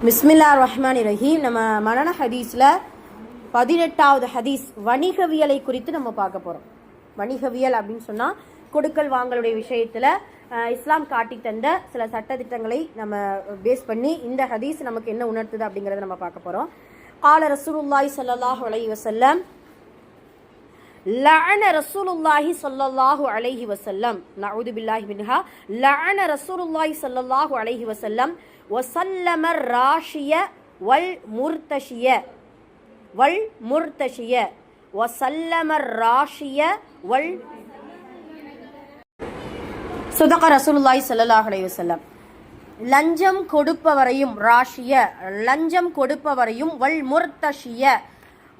மிஸ்மில்லா ரஹ்மான் ரஹீம் நம்ம மனன ஹதீஸில் பதினெட்டாவது ஹதீஸ் வணிகவியலை குறித்து நம்ம பார்க்க போகிறோம் வணிகவியல் அப்படின்னு சொன்னால் கொடுக்கல் வாங்கலுடைய விஷயத்தில் இஸ்லாம் காட்டி தந்த சில சட்டத்திட்டங்களை நம்ம பேஸ் பண்ணி இந்த ஹதீஸ் நமக்கு என்ன உணர்த்துது அப்படிங்கிறத நம்ம பார்க்க போகிறோம் கால ரசூலுல்லாய் சல்லாஹ் அலைஹி வசல்லம் லஅன ரசூலுல்லாஹி சல்லல்லாஹு அலைஹி வசல்லம் நவுது பில்லாஹி மின்ஹா. லஅன ரசூலுல்லாஹி சல்லல்லாஹு அலைஹி வசல்லம் வசல்லம ராஷிய வல் முர்த்தஷிய வல் முர்த்தஷிய வசல்லம ராஷிய வல் சுதக ரசூலுல்லாஹி சல்லல்லாஹு அலைஹி வசல்லம் லஞ்சம் கொடுப்பவரையும் ராஷிய லஞ்சம் கொடுப்பவரையும் வல் முர்த்தஷிய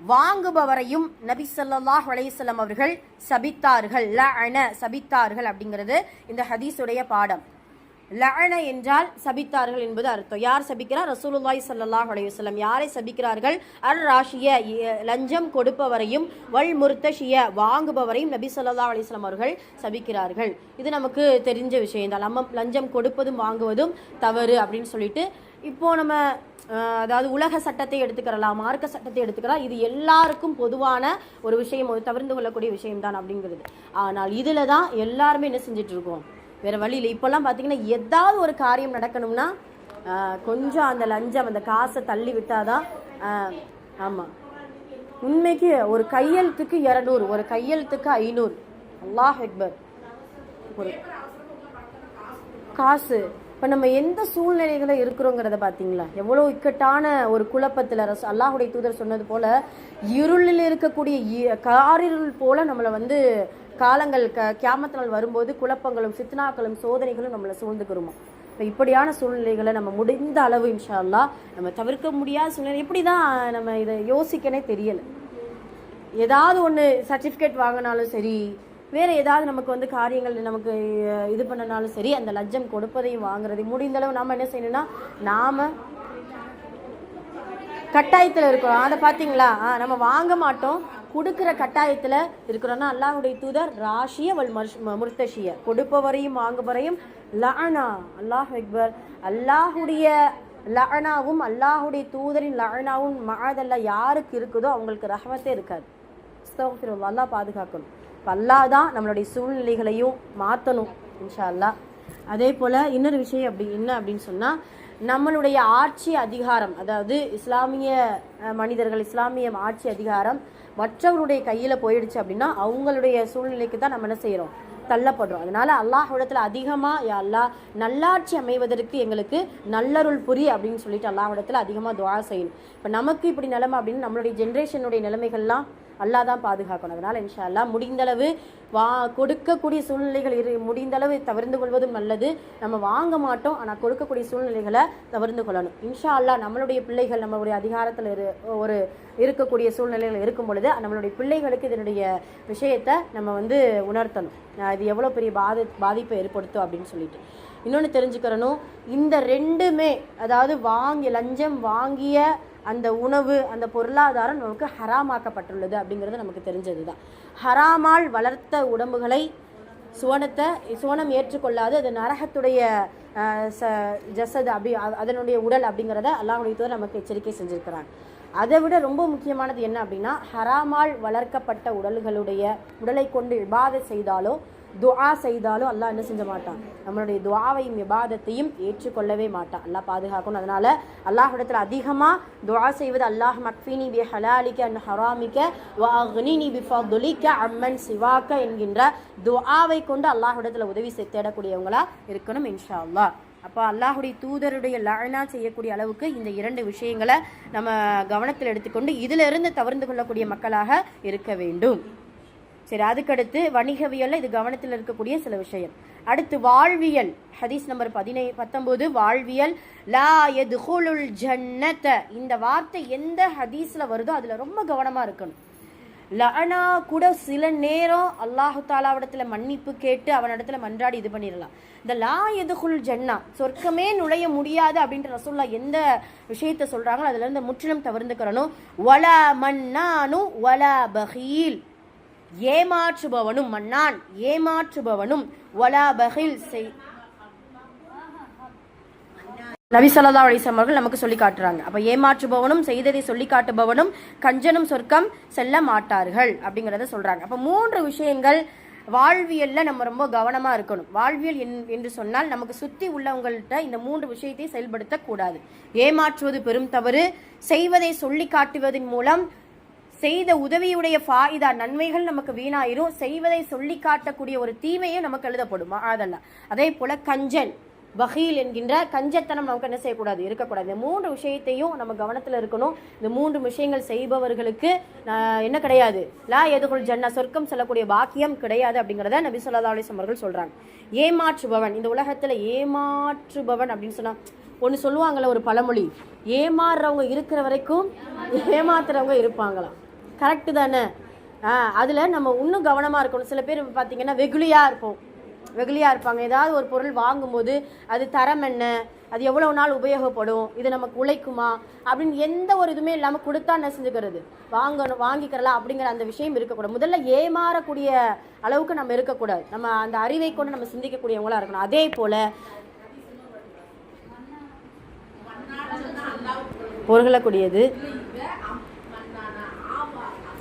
வாங்குபவரையும் நபி ஸல்லல்லாஹு அலைஹி அவர்கள் சபித்தார்கள். லஅன சபித்தார்கள் அப்படிங்கிறது இந்த ஹதீஸுடைய பாடம். லஅன என்றால் சபித்தார்கள் என்பது அர்த்தம். யார் சபிக்கிறார் ரசூலுல்லாய் சல்லாஹ் அலைஹி யாரை சபிக்கிறார்கள்? அர் ராஷிய லஞ்சம் கொடுப்பவரையும் வல் முர்த்தஷிய வாங்குபவரையும் நபி சொல்லா அலைஹி அவர்கள் சபிக்கிறார்கள். இது நமக்கு தெரிஞ்ச விஷயம் தான் நம்ம லஞ்சம் கொடுப்பதும் வாங்குவதும் தவறு அப்படின்னு சொல்லிட்டு இப்போது நம்ம அதாவது உலக சட்டத்தை எடுத்துக்கிறலாம் மார்க்க சட்டத்தை எடுத்துக்கலாம் இது எல்லாருக்கும் பொதுவான ஒரு விஷயம் ஒரு தவிர்த்து கொள்ளக்கூடிய விஷயம் தான் அப்படிங்கிறது. ஆனால் இதில் தான் எல்லாருமே என்ன செஞ்சுட்டு இருக்கோம் வேற வழி இல்லை. இப்போல்லாம் பார்த்தீங்கன்னா ஏதாவது ஒரு காரியம் நடக்கணும்னா கொஞ்சம் அந்த லஞ்சம் அந்த காசை தள்ளி விட்டாதான் ஆஹ், ஆமா. உண்மைக்கு ஒரு கையெழுத்துக்கு இரநூறு ஒரு கையெழுத்துக்கு ஐநூறு. அல்லாஹ் அக்பர். ஒரு காசு. இப்போ நம்ம எந்த சூழ்நிலைகளை இருக்கிறோங்கிறத பார்த்தீங்களா எவ்வளோ இக்கட்டான ஒரு குழப்பத்தில் ரஸ் அல்லாஹுடைய தூதர் சொன்னது போல இருளில் இருக்கக்கூடிய இ- காரிருள் போல நம்மளை வந்து காலங்கள் க கியாமத்து நாள் வரும்போது குழப்பங்களும் சித்னாக்களும் சோதனைகளும் நம்மளை சூழ்ந்துக்கிறோமா இப்போ இப்படியான சூழ்நிலைகளை நம்ம முடிந்த அளவு இன்ஷா அல்லாஹ் நம்ம தவிர்க்க முடியாத சூழ்நிலை. எப்படி தான் நம்ம இதை யோசிக்கனே தெரியலை. ஏதாவது ஒன்று சர்டிஃபிகேட் வாங்கினாலும் சரி வேறு ஏதாவது நமக்கு வந்து காரியங்கள் நமக்கு இது பண்ணனாலும் சரி அந்த லஞ்சம் கொடுப்பதையும் வாங்குறதையும் முடிந்தளவு நாம் என்ன செய்யணும்னா நாம் கட்டாயத்தில் இருக்கிறோம். அதை பார்த்தீங்களா ஆ, நம்ம வாங்க மாட்டோம். கொடுக்குற கட்டாயத்தில் இருக்கிறோன்னா அல்லாஹுடைய தூதர் ராஷிய வல் மர்ஷ்- முர்த்தஷிய. கொடுப்பவரையும் வாங்குபவரையும் லஅனா அல்லாஹ் அக்பர். அல்லாஹுடைய லஅனாவும் அல்லாஹுடைய தூதரின் லஅனாவும் மகாதல்ல யாருக்கு இருக்குதோ அவங்களுக்கு ரஹமத்தே இருக்காது. அல்லாஹ் பாதுகாக்கணும். இப்போ அல்லாஹ் தான் நம்மளுடைய சூழ்நிலைகளையும் மாற்றணும் இன்ஷா அல்லாஹ் அதே போல் இன்னொரு விஷயம் அப்படி என்ன அப்படின்னு சொன்னால் நம்மளுடைய ஆட்சி அதிகாரம் அதாவது இஸ்லாமிய மனிதர்கள் இஸ்லாமிய ஆட்சி அதிகாரம் மற்றவருடைய கையில் போயிடுச்சு அப்படின்னா அவங்களுடைய சூழ்நிலைக்கு தான் நம்ம என்ன செய்கிறோம் தள்ளப்படுறோம். அதனால அல்லாஹிடத்தில் அதிகமாக யா அல்லாஹ் நல்லாட்சி அமைவதற்கு எங்களுக்கு நல்லருள் புரி அப்படின்னு சொல்லிட்டு அல்லாஹ்விடத்தில் அதிகமாக துவா செய்யணும். இப்போ நமக்கு இப்படி நிலைமை அப்படின்னு நம்மளுடைய ஜென்ரேஷனுடைய நிலைமைகள்லாம் அல்லா தான் பாதுகாக்கணும். அதனால் இன்ஷா அல்லாஹ் முடிந்தளவு வா கொடுக்கக்கூடிய சூழ்நிலைகள் இரு முடிந்தளவு தவிர்த்து கொள்வதும் நல்லது. நம்ம வாங்க மாட்டோம் ஆனால் கொடுக்கக்கூடிய சூழ்நிலைகளை தவிர்த்து கொள்ளணும். இன்ஷா அல்லாஹ் நம்மளுடைய பிள்ளைகள் நம்மளுடைய அதிகாரத்தில் இரு ஒரு இருக்கக்கூடிய சூழ்நிலைகள் இருக்கும் பொழுது நம்மளுடைய பிள்ளைகளுக்கு இதனுடைய விஷயத்தை நம்ம வந்து உணர்த்தணும். இது எவ்வளோ பெரிய பாதி பாதிப்பை ஏற்படுத்தும் அப்படின்னு சொல்லிட்டு. இன்னொன்று தெரிஞ்சுக்கிறணும் இந்த ரெண்டுமே அதாவது வாங்கி லஞ்சம் வாங்கிய அந்த உணவு அந்த பொருளாதாரம் நமக்கு ஹராமாக்கப்பட்டுள்ளது அப்படிங்கிறது நமக்கு தெரிஞ்சது தான் ஹராமால் வளர்த்த உடம்புகளை சுவனத்தை சுவனம் ஏற்றுக்கொள்ளாது அது நரகத்துடைய ச ஜசது அப்படி அதனுடைய உடல் அப்படிங்கிறத அல்லாஹ்வுடைய தூதர் நமக்கு எச்சரிக்கை செஞ்சுருக்கிறாங்க அதை விட ரொம்ப முக்கியமானது என்ன அப்படின்னா ஹராமால் வளர்க்கப்பட்ட உடல்களுடைய உடலை கொண்டு இபாதை செய்தாலோ துஆ செய்தாலும் அல்லாஹ் என்ன செஞ்ச மாட்டான்? நம்மளுடைய துவாவையும் விவாதத்தையும் ஏற்றுக்கொள்ளவே மாட்டான். அல்லாஹ் பாதுகாக்கணும். அதனால அல்லாஹிடத்தில் அதிகமாக துஆ செய்வது அல்லாஹ் மக்ஃபினி பி ஹலாலிக்க அண்ட் ஹராமிக்க வ அக்னினி பி ஃபதுலிக்க அம்மன் சிவாக்க என்கின்ற துஆவை கொண்டு அல்லாஹிடத்தில் உதவி செய் தேடக்கூடியவங்களா இருக்கணும் இன்ஷா அல்லாஹ் அப்போ அல்லாஹுடைய தூதருடைய லழனா செய்யக்கூடிய அளவுக்கு இந்த இரண்டு விஷயங்களை நம்ம கவனத்தில் எடுத்துக்கொண்டு இதிலிருந்து தவிர்ந்து கொள்ளக்கூடிய மக்களாக இருக்க வேண்டும். சரி அதுக்கடுத்து வணிகவியலில் இது கவனத்தில் இருக்கக்கூடிய சில விஷயம். அடுத்து வாழ்வியல். ஹதீஸ் நம்பர் பதினை பத்தொம்போது வாழ்வியல். லா எதுகுலுல் ஜன்னத. இந்த வார்த்தை எந்த ஹதீஸில் வருதோ அதில் ரொம்ப கவனமாக இருக்கணும். லனா கூட சில நேரம் அல்லாஹு தாலாவிடத்தில் மன்னிப்பு கேட்டு அவனிடத்துல மன்றாடி இது பண்ணிடலாம். இந்த லா எதுகுல் ஜன்னா சொர்க்கமே நுழைய முடியாது அப்படின்ற ரசூல்லா எந்த விஷயத்த சொல்கிறாங்களோ அதில் இருந்து முற்றிலும் தவிர்த்துக்கிறனும் வல மன்னானு வல பகீல். ஏமாற்றுபவனும் மன்னான். ஏமாற்றுபவனும் ஒலாபகில் செய். நபி சொல்லா அலிசம் அவர்கள் நமக்கு சொல்லி காட்டுறாங்க. அப்ப ஏமாற்றுபவனும் செய்ததை சொல்லி காட்டுபவனும் கஞ்சனும் சொர்க்கம் செல்ல மாட்டார்கள் அப்படிங்கறத சொல்றாங்க. அப்ப மூன்று விஷயங்கள் வாழ்வியல்ல நம்ம ரொம்ப கவனமா இருக்கணும். வாழ்வியல் என்- என்று சொன்னால் நமக்கு சுத்தி உள்ளவங்கள்ட்ட இந்த மூன்று விஷயத்தை செயல்படுத்த கூடாது. ஏமாற்றுவது பெரும் தவறு. செய்வதை சொல்லி காட்டுவதன் மூலம் செய்த உதவியுடைய ஃபாயிதா நன்மைகள் நமக்கு வீணாயிரும். செய்வதை சொல்லி காட்டக்கூடிய ஒரு தீமையும் நமக்கு எழுதப்படுமா? அதெல்லாம் அதே போல கஞ்சன் வகையில் என்கின்ற கஞ்சத்தனம் நமக்கு என்ன செய்யக்கூடாது? இருக்கக்கூடாது. இந்த மூன்று விஷயத்தையும் நம்ம கவனத்தில் இருக்கணும். இந்த மூன்று விஷயங்கள் செய்பவர்களுக்கு என்ன கிடையாது? லா எதுகுள் ஜன்னா சொர்க்கம் செல்லக்கூடிய பாக்கியம் கிடையாது அப்படிங்கிறத நபி சொல்லா அலிஸ்லாம் அவர்கள் ஏமாற்றுபவன் இந்த உலகத்தில் ஏமாற்றுபவன் அப்படின்னு சொன்னால் ஒன்று சொல்லுவாங்கள்ல ஒரு பழமொழி ஏமாறுறவங்க இருக்கிற வரைக்கும் ஏமாத்துறவங்க இருப்பாங்களாம். கரெக்டு தானே? அதில் நம்ம இன்னும் கவனமாக இருக்கணும். சில பேர் பார்த்திங்கன்னா வெகுளியாக இருப்போம். வெகுளியாக இருப்பாங்க. ஏதாவது ஒரு பொருள் வாங்கும்போது அது தரம் என்ன? அது எவ்வளோ நாள் உபயோகப்படும்? இது நமக்கு உழைக்குமா? அப்படின்னு எந்த ஒரு இதுவுமே இல்லாமல் கொடுத்தா என்ன செஞ்சுக்கிறது வாங்கணும் வாங்கிக்கிறலாம் அப்படிங்கிற அந்த விஷயம் இருக்கக்கூடாது. முதல்ல ஏமாறக்கூடிய அளவுக்கு நம்ம இருக்கக்கூடாது. நம்ம அந்த அறிவை கொண்டு நம்ம சிந்திக்கக்கூடியவங்களாக இருக்கணும். அதே போல் பொருகலக்கூடியது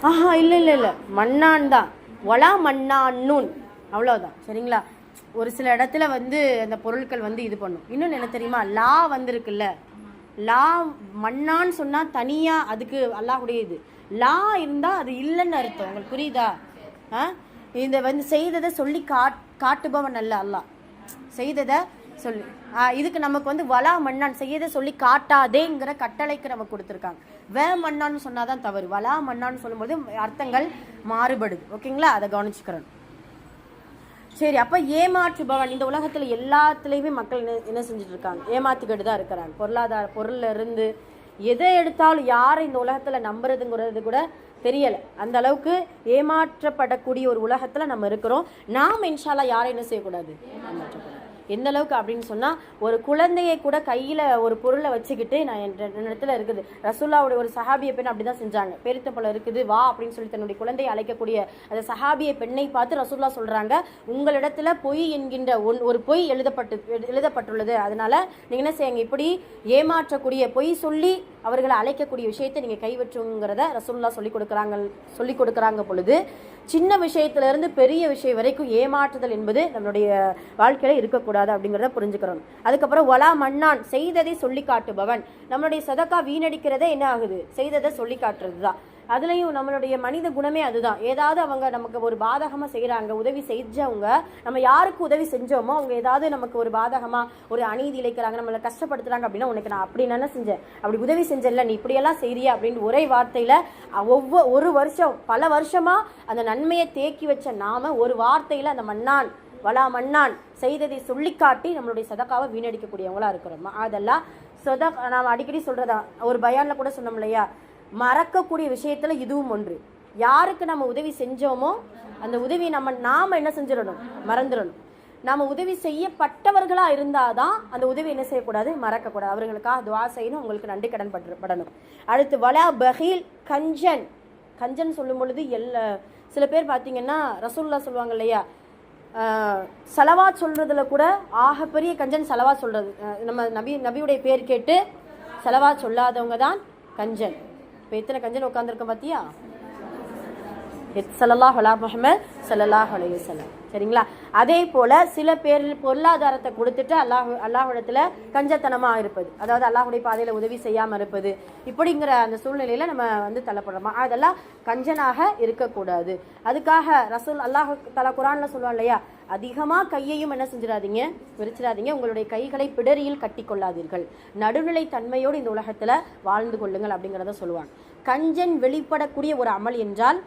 ஆஹா இல்லை இல்லை இல்லை. மண்ணான் தான். ஒலா மண்ணான்னுன் அவ்வளோதான் சரிங்களா? ஒரு சில இடத்துல வந்து அந்த பொருட்கள் வந்து இது பண்ணும். இன்னொன்று என்ன தெரியுமா? லா வந்திருக்குல்ல. லா மண்ணான்னு சொன்னால் தனியாக அதுக்கு அல்லாஹுடைய இது. லா இருந்தால் அது இல்லைன்னு அர்த்தம். உங்களுக்கு புரியுதா? ஆ? இந்த வந்து செய்ததை சொல்லி காட் காட்டுபவன் அல்ல அல்லாஹ். செய்ததை சொல்லி. இதுக்கு நமக்கு வந்து வலா மண்ணான் செய்யதை சொல்லி காட்டாதேங்கிற கட்டளைக்கு நமக்கு கொடுத்துருக்காங்க. வே மண்ணான்னு சொன்னாதான் தவறு. வலா மண்ணான்னு சொல்லும்போது அர்த்தங்கள் மாறுபடுது. ஓகேங்களா? அதை கவனிச்சுக்கிறோம் சரி அப்போ ஏமாற்றுபவன் இந்த உலகத்தில் எல்லாத்துலேயுமே மக்கள் என்ன என்ன செஞ்சுட்டு இருக்காங்க ஏமாத்திக்கிட்டு தான் இருக்கிறாங்க. பொருளாதார பொருளில் இருந்து எதை எடுத்தாலும் யாரை இந்த உலகத்தில் நம்புறதுங்கிறது கூட தெரியலை. அந்த அளவுக்கு ஏமாற்றப்படக்கூடிய ஒரு உலகத்தில் நம்ம இருக்கிறோம். நாம் இன்ஷால்லா யாரை என்ன செய்யக்கூடாது? ஏமாற்றப்படாது எந்த அளவுக்கு அப்படின்னு சொன்னால் ஒரு குழந்தையை கூட கையில் ஒரு பொருளை வச்சுக்கிட்டு நான் என் இடத்துல இருக்குது. ரசூல்லாவுடைய ஒரு சஹாபிய பெண் அப்படிதான் செஞ்சாங்க. பெருத்தப்பழம் இருக்குது வா அப்படின்னு சொல்லி தன்னுடைய குழந்தையை அழைக்கக்கூடிய அந்த சஹாபிய பெண்ணை பார்த்து ரசூல்லா சொல்கிறாங்க உங்களிடத்துல பொய் என்கின்ற ஒன் ஒரு பொய் எழுதப்பட்டு எழு- எழுதப்பட்டுள்ளது. அதனால நீங்கள் என்ன செய்யுங்க இப்படி ஏமாற்றக்கூடிய பொய் சொல்லி அவர்களை அழைக்கக்கூடிய விஷயத்தை நீங்கள் கைவற்றுங்கிறத ரசூல்லா சொல்லி கொடுக்குறாங்க சொல்லி கொடுக்குறாங்க பொழுது சின்ன விஷயத்துல இருந்து பெரிய விஷயம் வரைக்கும் ஏமாற்றுதல் என்பது நம்மளுடைய வாழ்க்கையில் இருக்கக்கூடாது. அப்படிங்கிறத புரிஞ்சுக்கிறோம். அதுக்கப்புறம் ஒலா மண்ணான் செய்ததை சொல்லி காட்டுபவன். நம்மளுடைய சதக்கா வீணடிக்கிறதே என்ன ஆகுது? செய்ததை சொல்லி காட்டுறது தான் அதுலேயும் நம்மளுடைய மனித குணமே அதுதான். ஏதாவது அவங்க நமக்கு ஒரு பாதகமாக செய்கிறாங்க உதவி செஞ்சவங்க நம்ம யாருக்கு உதவி செஞ்சோமோ அவங்க ஏதாவது நமக்கு ஒரு பாதகமாக ஒரு அநீதி இழைக்கிறாங்க நம்மளை கஷ்டப்படுத்துறாங்க அப்படின்னா உனக்கு நான் அப்படி என்ன செஞ்சேன். அப்படி உதவி செஞ்சல நீ இப்படியெல்லாம் செய்றியா? அப்படின்னு ஒரே வார்த்தையில் ஒவ்வொரு ஒரு வருஷம் பல வருஷமாக அந்த நன்மையை தேக்கி வச்ச நாம ஒரு வார்த்தையில் அந்த மன்னான் வலா மன்னான் செய்ததை சொல்லிக்காட்டி நம்மளுடைய சதக்காவை வீணடிக்கக்கூடியவங்களா இருக்கிறோம். அதெல்லாம் சொதக் நாம் அடிக்கடி சொல்கிறதா ஒரு பயானில் கூட சொன்னோம் இல்லையா? மறக்கக்கூடிய விஷயத்தில் இதுவும் ஒன்று. யாருக்கு நம்ம உதவி செஞ்சோமோ அந்த உதவி நம்ம நாம் என்ன செஞ்சிடணும்? மறந்துடணும். நாம் உதவி செய்யப்பட்டவர்களாக இருந்தால் தான் அந்த உதவி என்ன செய்யக்கூடாது? மறக்கக்கூடாது. அவர்களுக்காக துவா செய்யணும். உங்களுக்கு நன்றி கடன் பற்று- படணும். அடுத்து வலா பஹீல் கஞ்சன். கஞ்சன் சொல்லும் பொழுது எல்லா சில பேர் பார்த்தீங்கன்னா ரசூல்லா சொல்லுவாங்க இல்லையா? சலவாத் சொல்றதுல கூட ஆகப்பெரிய கஞ்சன் சலவாத் சொல்றது. நம்ம நபி நபியுடைய பேர் கேட்டு சலவாத் சொல்லாதவங்க தான் கஞ்சன். இப்போ எத்தனை கஞ்சன் உட்காந்துருக்கோம் பார்த்தியா சல்லல்லாஹ் அலா முஹமது சல்லல்லாஹ் அலைஹி வஸல்லம். சரிங்களா? அதே போல சில பேர் பொருளாதாரத்தை கொடுத்துட்டு அல்லாஹ் அல்லாஹ்விடத்துல கஞ்சத்தனமா இருப்பது. அதாவது அல்லாஹுடைய பாதையில உதவி செய்யாம இருப்பது. இப்படிங்கிற அந்த சூழ்நிலையில நம்ம வந்து தள்ளப்படுறோமா? அதெல்லாம் கஞ்சனாக இருக்கக்கூடாது. அதுக்காக ரசூல் அல்லாஹ் தலா குரான்ல சொல்லுவான் இல்லையா? அதிகமாக கையையும் என்ன செஞ்சிடாதீங்க? விரிச்சிடாதீங்க. உங்களுடைய கைகளை பிடரியில் கட்டி கொள்ளாதீர்கள் நடுநிலை தன்மையோடு இந்த உலகத்தில் வாழ்ந்து கொள்ளுங்கள் அப்படிங்கிறத சொல்லுவாங்க. கஞ்சன் வெளிப்படக்கூடிய ஒரு அமல் என்றால்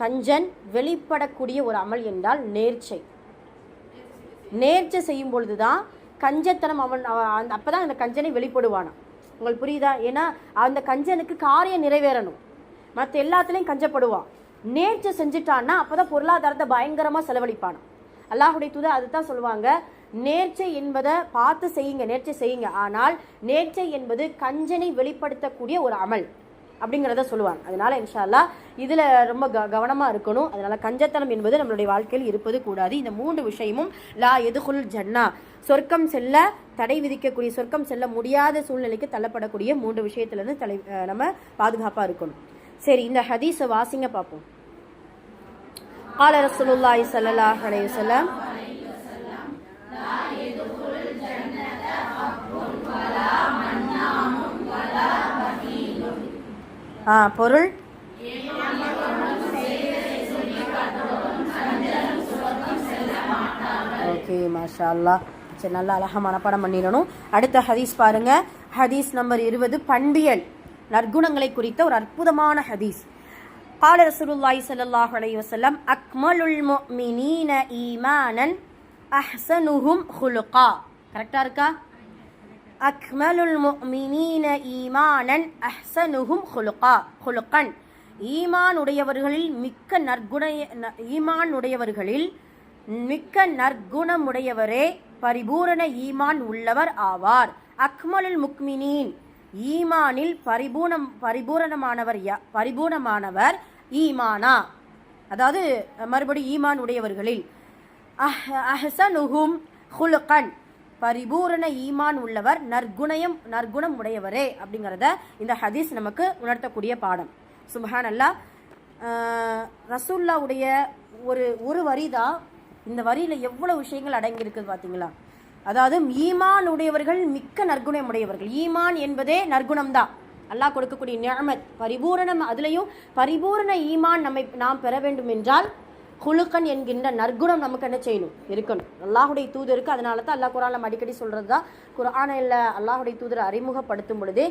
கஞ்சன் வெளிப்படக்கூடிய ஒரு அமல் என்றால் நேர்ச்சை. நேர்ச்சை செய்யும் பொழுதுதான் கஞ்சத்தனம் அவன் அந்த அப்போ தான் அந்த கஞ்சனை வெளிப்படுவானான் உங்களுக்கு புரியுதா? ஏன்னா அந்த கஞ்சனுக்கு காரியம் நிறைவேறணும். மற்ற எல்லாத்துலேயும் கஞ்சப்படுவான். நேர்ச்சை செஞ்சுட்டான்னா அப்போ தான் பொருளாதாரத்தை பயங்கரமாக செலவழிப்பானான் அல்லாஹுடைய தூது அதுதான் சொல்லுவாங்க நேர்ச்சை என்பதை பார்த்து செய்யுங்க நேர்ச்சை செய்யுங்க. ஆனால் நேர்ச்சை என்பது கஞ்சனை வெளிப்படுத்தக்கூடிய ஒரு அமல். அப்படிங்கிறத சொல்லுவாங்க அதனால இன்ஷா அல்லாஹ் இதுல ரொம்ப க கவனமா இருக்கணும் அதனால கஞ்சத்தனம் என்பது நம்மளுடைய வாழ்க்கையில் இருப்பது கூடாது இந்த மூன்று விஷயமும் லா எதுகுல் ஜன்னா சொர்க்கம் செல்ல தடை விதிக்கக்கூடிய சொர்க்கம் செல்ல முடியாத சூழ்நிலைக்கு தள்ளப்படக்கூடிய மூன்று விஷயத்திலிருந்து தலை அஹ் நம்ம பாதுகாப்பா இருக்கணும் சரி இந்த ஹதீஸை வாசிங்க பார்ப்போம் قال رسول الله صلى الله عليه وسلم ஆ பொருள் ஓகே மாஷா அல்லாஹ் சரி நல்லா அழகா மனப்பாடம் பண்ணிடணும் அடுத்த ஹதீஸ் பாருங்க ஹதீஸ் நம்பர் இருபது பண்பியல் நற்குணங்களை குறித்த ஒரு அற்புதமான ஹதீஸ் قال رسول الله صلى الله عليه وسلم أكمل المؤمنين إيمانا أحسنهم خلقا கரெக்டா இருக்கா அக்மலுல் முக்மினீன ஈமானன் அஹ்சனுஹும் ஹுலுகா ஹுலுகன் ஈமான் உடையவர்களில் மிக்க நற்குணைய ந- ஈமான் உடையவர்களில் மிக்க நற்குணமுடையவரே பரிபூரண ஈமான் உள்ளவர் ஆவார். அக்மலுல் முக்மினீன். ஈமானில் பரிபூர்ணம் பரிபூரணமானவர் யா பரிபூர்ணமானவர் ஈமானா. அதாவது மறுபடி ஈமான் உடையவர்களில் அஹ் அஹ்சனுஹும் ஹுலுகன். பரிபூரண ஈமான் உள்ளவர் நற்குணயம் நற்குணம் உடையவரே அப்படிங்கிறத இந்த ஹதீஸ் நமக்கு உணர்த்தக்கூடிய பாடம். சுபஹான் அல்லா ரசூல்லாவுடைய ஒரு ஒரு வரி தான் இந்த வரியில் எவ்வளோ விஷயங்கள் அடங்கியிருக்குது பார்த்தீங்களா அதாவது ஈமான் உடையவர்கள் மிக்க நற்குணம் உடையவர்கள். ஈமான் என்பதே நற்குணம் தான். அல்லாஹ் கொடுக்கக்கூடிய நியமத் பரிபூரணம் அதுலேயும் பரிபூரண ஈமான் நம்மை நாம் பெற வேண்டும் என்றால் குழுக்கன் என்கின்ற நற்குணம் நமக்கு என்ன செய்யணும் இருக்கணும். அல்லாஹுடைய தூதருக்கு அதனால தான் அல்லாஹ் குரான் நம்ம அடிக்கடி சொல்றது தான் குரானில் அல்லாஹுடைய தூதரை அறிமுகப்படுத்தும் பொழுது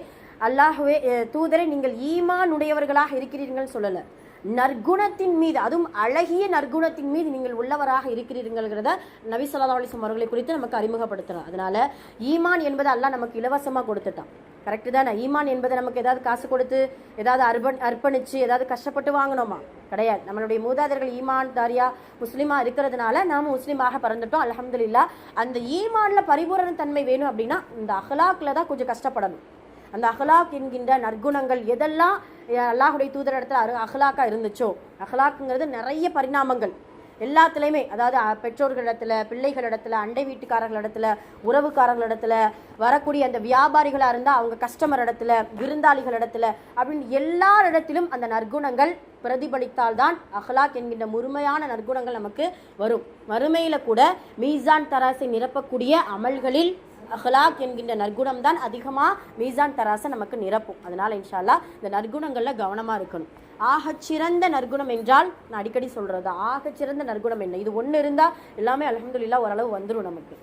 அல்லாஹுவே தூதரை நீங்கள் ஈமான் உடையவர்களாக இருக்கிறீர்கள் சொல்லலை. நற்குணத்தின் மீது அதுவும் அழகிய நற்குணத்தின் மீது நீங்கள் உள்ளவராக இருக்கிறீர்கள்ங்கிறத நபி சொல்லா அலிஸ்லாம் அவர்களை குறித்து நமக்கு அறிமுகப்படுத்துகிறோம் அதனால ஈமான் என்பது அல்லாஹ் நமக்கு இலவசமாக கொடுத்துட்டான். கரெக்டு தானே? ஈமான் என்பது நமக்கு ஏதாவது காசு கொடுத்து ஏதாவது அர்பன் அர்ப்பணித்து ஏதாவது கஷ்டப்பட்டு வாங்கினோமா கிடையாது. நம்மளுடைய மூதாதர்கள் ஈமான் தாரியா முஸ்லீமா இருக்கிறதுனால நாம் முஸ்லீமாக பிறந்துட்டோம் அலமதுல்லா அந்த ஈமானில் பரிபூரண தன்மை வேணும் அப்படின்னா இந்த அகலாக்கில் தான் கொஞ்சம் கஷ்டப்படணும். அந்த அஹ்லாக் என்கின்ற நற்குணங்கள் எதெல்லாம் அல்லாஹுடைய தூதர் இடத்துல அரு அஹ்லாக்காக இருந்துச்சோ? அஹ்லாக்குங்கிறது நிறைய பரிணாமங்கள். எல்லாத்துலேயுமே அதாவது பெற்றோர்களிடத்தில் பெற்றோர்களிடத்துல பிள்ளைகளிடத்துல அண்டை வீட்டுக்காரர்களிடத்தில் உறவுக்காரர்களிடத்தில் வரக்கூடிய அந்த வியாபாரிகளாக இருந்தால் அவங்க கஸ்டமர் இடத்துல விருந்தாளிகள் இடத்துல அப்படின்னு எல்லா இடத்திலும் அந்த நற்குணங்கள் பிரதிபலித்தால்தான் அஹ்லாக் என்கின்ற முழுமையான நற்குணங்கள் நமக்கு வரும். வறுமையில் கூட மீசான் தராசை நிரப்பக்கூடிய அமல்களில் அஹ்லாக் என்கின்ற நற்குணம் தான் அதிகமாக மீசான் தராசை நமக்கு நிரப்பும். அதனால் இன்ஷால்லா இந்த நற்குணங்களில் கவனமாக இருக்கணும். ஆகச் சிறந்த நற்குணம் என்றால் நான் அடிக்கடி சொல்கிறது ஆகச் சிறந்த நற்குணம் என்ன? இது ஒன்று இருந்தால் எல்லாமே அலமதுல்லா ஓரளவு வந்துடும் நமக்கு.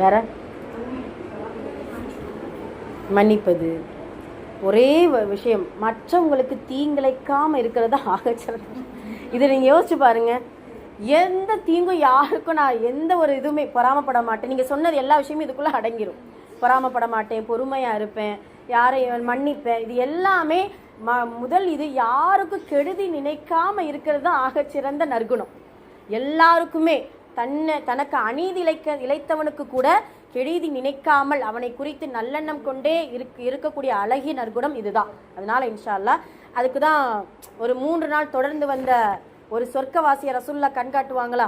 வேற? மன்னிப்பது. ஒரே விஷயம். மற்றவங்களுக்கு தீங்கிழைக்காமல் இருக்கிறது ஆகச்சிறந்த இதை நீங்கள் யோசிச்சு பாருங்கள் எந்த தீங்கும் யாருக்கும் நான் எந்த ஒரு இதுவுமே பொறாமப்பட மாட்டேன். நீங்கள் சொன்னது எல்லா விஷயமும் இதுக்குள்ளே அடங்கிரும். பொறாமப்பட மாட்டேன் பொறுமையாக இருப்பேன் யாரையும் மன்னிப்பேன். இது எல்லாமே ம- முதல் இது யாருக்கும் கெடுதி நினைக்காமல் இருக்கிறது தான் ஆகச்சிறந்த நற்குணம். எல்லாருக்குமே தன்னை தனக்கு அநீதி இழைக்க இழைத்தவனுக்கு கூட கெடுதி நினைக்காமல் அவனை குறித்து நல்லெண்ணம் கொண்டே இருக் இருக்கக்கூடிய அழகிய நற்குணம் இதுதான். அதனால இன்ஷால்லா அதுக்கு தான் ஒரு மூன்று நாள் தொடர்ந்து வந்த ஒரு சொர்க்கவாசிய ரசுல்லா கண்காட்டுவாங்களா?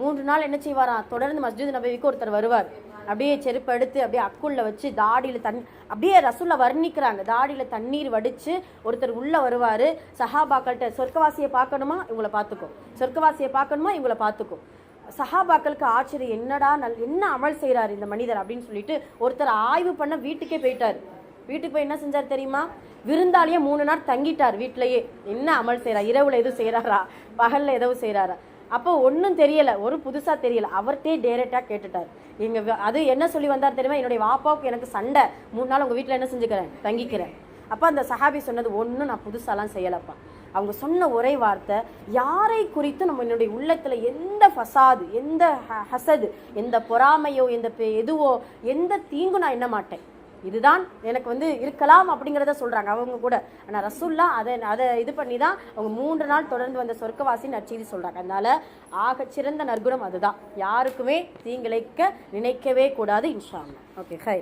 மூன்று நாள் என்ன செய்வாராம் தொடர்ந்து மஸ்ஜித் நபவிக்கு ஒருத்தர் வருவார். அப்படியே செருப்பு எடுத்து அப்படியே அக்குள்ள வச்சு தாடியில் தண்ணி அப்படியே ரசுல்ல வர்ணிக்கிறாங்க. தாடியில் தண்ணீர் வடிச்சு ஒருத்தர் உள்ள வருவாரு. சஹாபாக்கள்கிட்ட சொர்க்கவாசியை பார்க்கணுமா? இவங்களை பார்த்துக்கும் சொர்க்கவாசியை பார்க்கணுமா? இவங்களை பார்த்துக்கும் சஹாபாக்களுக்கு ஆச்சரியம் என்னடா நல் என்ன அமல் செய்கிறார் இந்த மனிதர் அப்படின்னு சொல்லிட்டு ஒருத்தர் ஆய்வு பண்ண வீட்டுக்கே போயிட்டார். வீட்டுக்கு போய் என்ன செஞ்சார் தெரியுமா? விருந்தாலேயே மூணு நாள் தங்கிட்டார் வீட்டிலையே. என்ன அமல் செய்கிறா இரவுல எதுவும் செய்கிறாரா பகலில் எதுவும் செய்கிறாரா அப்போ ஒன்றும் தெரியலை. ஒரு புதுசாக தெரியல. அவர்கிட்டே டேரெக்டாக கேட்டுட்டார். எங்கள் அது என்ன சொல்லி வந்தார் தெரியுமா? என்னுடைய வாப்பாவுக்கு எனக்கு சண்டை. மூணு நாள் உங்கள் வீட்டில் என்ன செஞ்சுக்கிறேன்? தங்கிக்கிறேன். அப்போ அந்த சஹாபி சொன்னது ஒன்றும் நான் புதுசாலாம் செய்யலப்பா. அவங்க சொன்ன ஒரே வார்த்தை யாரை குறித்து நம்ம என்னுடைய உள்ளத்தில் எந்த ஃபசாது எந்த ஹ- ஹசது எந்த பொறாமையோ எந்த பெ- எதுவோ எந்த தீங்கும் நான் என்ன மாட்டேன். இதுதான் எனக்கு வந்து இருக்கலாம் அப்படிங்கிறத சொல்கிறாங்க அவங்க கூட. ஆனால் ரசூல்லா அதை அதை இது பண்ணி தான் அவங்க மூன்று நாள் தொடர்ந்து வந்த சொர்க்கவாசி நற்செய்தி அதனால் அதனால ஆகச்சிறந்த நற்குணம் அதுதான். யாருக்குமே தீங்கிழைக்க நினைக்கவே கூடாது இன்ஷா ஓகே ஹை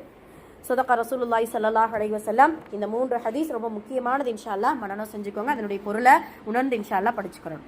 சொதக்கா ரசூலுல்லாய் சல்லாஹ் அலைஹி வஸல்லம். இந்த மூன்று ஹதீஸ் ரொம்ப முக்கியமானது இன்ஷால்லா அல்லாஹ் மனனம் செஞ்சுக்கோங்க. அதனுடைய பொருளை உணர்ந்து இன்ஷால்லா படிச்சுக்கிறோம்